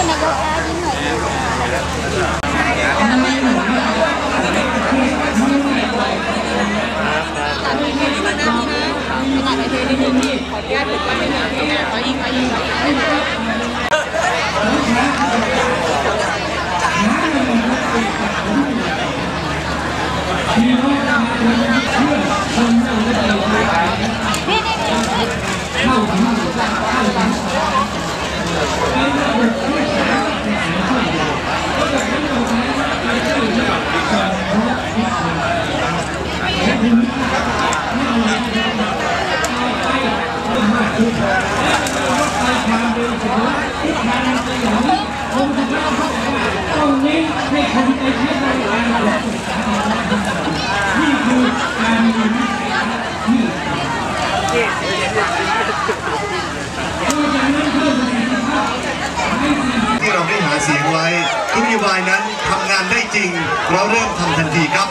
cho mẹ vô à, ที่เราได้หาเสียงไว้ทุกนโยบายนั้นทำงานได้จริง เราเริ่มทำทันทีครับ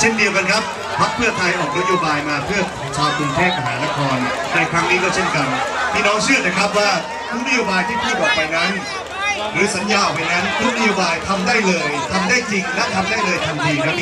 เช่นเดียวกันครับพักเพื่อไทยออกนโยบายมาเพื่อชาวกรุงเทพมหานครในครั้งนี้ก็เช่นกันพี่น้องเชื่อนะครับว่าทุกนโยบายที่พูดออกไปนั้น หรือสัญญาออกไปนั้นทุกนโยบายทำได้เลยทำได้จริงและทำได้เลยทันทีครับ